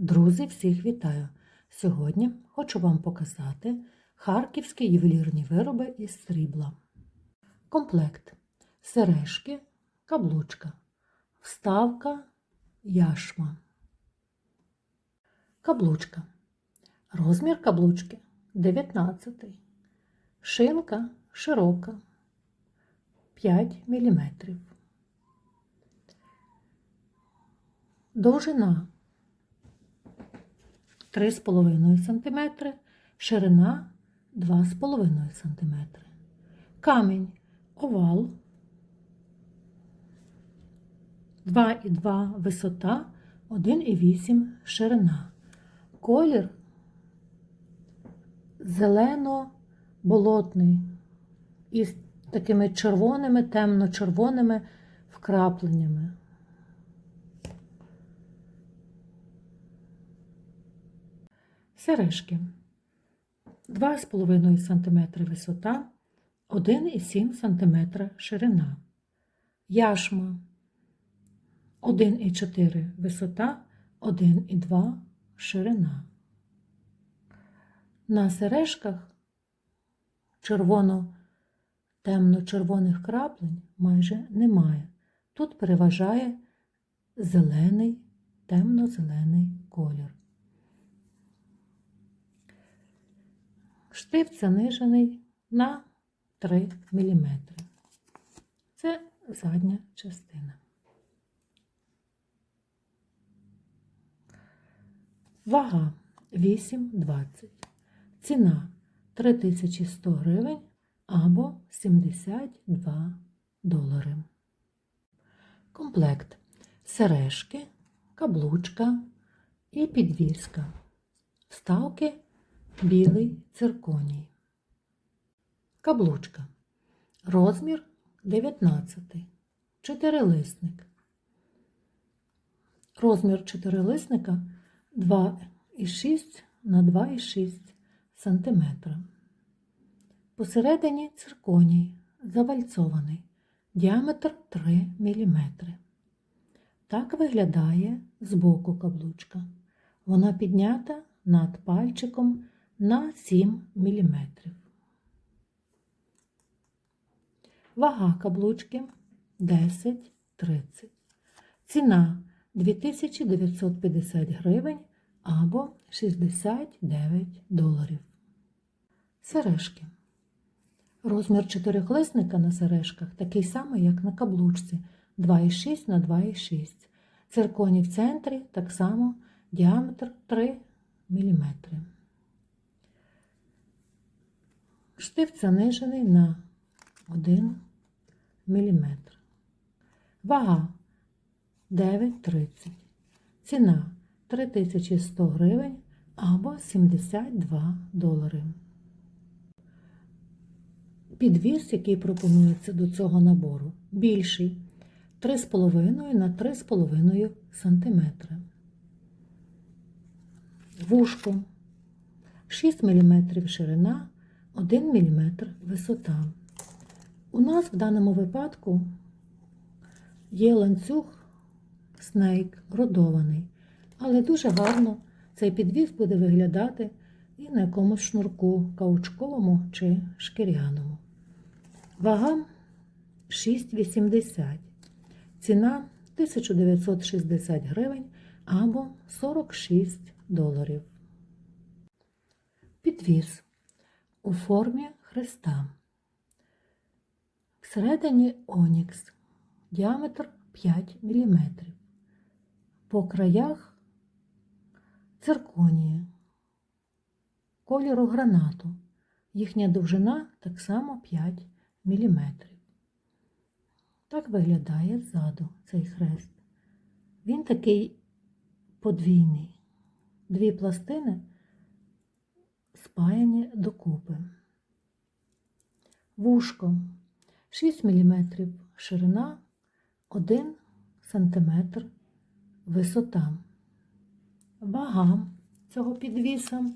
Друзі, всіх вітаю! Сьогодні хочу вам показати харківські ювелірні вироби із срібла. Комплект сережки, каблучка, вставка, яшма. Каблучка. Розмір каблучки 19. Шинка широка 5 мм. Довжина 3,5 см, ширина 2,5 см. Камінь овал 2,2 висота, 1,8 ширина. Колір зелено-болотний із такими червоними, темно-червоними вкрапленнями. Сережки 2,5 см висота, 1,7 см ширина. Яшма 1,4 висота, 1,2 ширина. На сережках червоно темно-червоних краплень майже немає. Тут переважає зелений, темно-зелений колір. Штифт занижений на 3 мм. Це задня частина. Вага 8,20. Ціна 3100 гривень або 72 долари. Комплект сережки, каблучка і підвіска. Вставки білий цирконій. Каблучка. Розмір 19. Чотирилисник. Розмір чотирилисника 2,6 на 2,6 см. Посередині цирконій завальцований. Діаметр 3 мм. Так виглядає збоку каблучка. Вона піднята над пальчиком на 7 мм. Вага каблучки 10-30. Ціна 2950 гривень або 69 доларів. Сережки. Розмір чотирихлисника на сережках такий самий, як на каблучці 2,6 на 2,6. Цирконі в центрі так само діаметр 3 мм. Штифт занижений на 1 мм. Вага 9,30. Ціна 3100 гривень або 72 долари. Підвіз, який пропонується до цього набору, більший 3,5 на 3,5 см. Вушко 6 мм ширина, 1 мм висота. У нас в даному випадку є ланцюг снейк родований, але дуже гарно цей підвіз буде виглядати і на якомусь шнурку каучковому чи шкіряному. Вага 6,80. Ціна 1960 гривень або 46 доларів. Підвіз у формі хреста. Всередині онікс. Діаметр 5 мм. По краях цирконії кольору гранату. Їхня довжина так само 5 мм. Так виглядає ззаду цей хрест. Він такий подвійний. Дві пластини спаяні докупи. Вушко 6 мм ширина, 1 см висота. Вага цього підвіса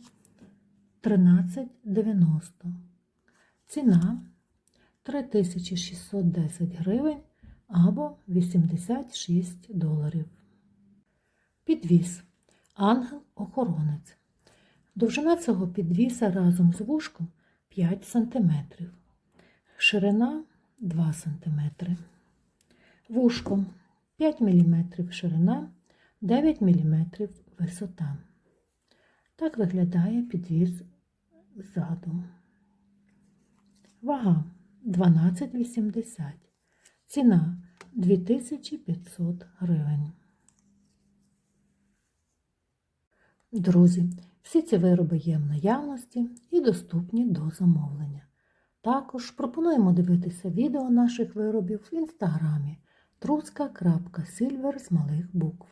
13,90. Ціна 3610 гривень або 86 доларів. Підвіз ангел-охоронець. Довжина цього підвіса разом з вушком 5 см, ширина 2 см, вушком 5 мм ширина, 9 мм висота. Так виглядає підвіз ззаду. Вага 12,80. Ціна 2500 гривень. Друзі, всі ці вироби є в наявності і доступні до замовлення. Також пропонуємо дивитися відео наших виробів в інстаграмі truska.silver з малих букв.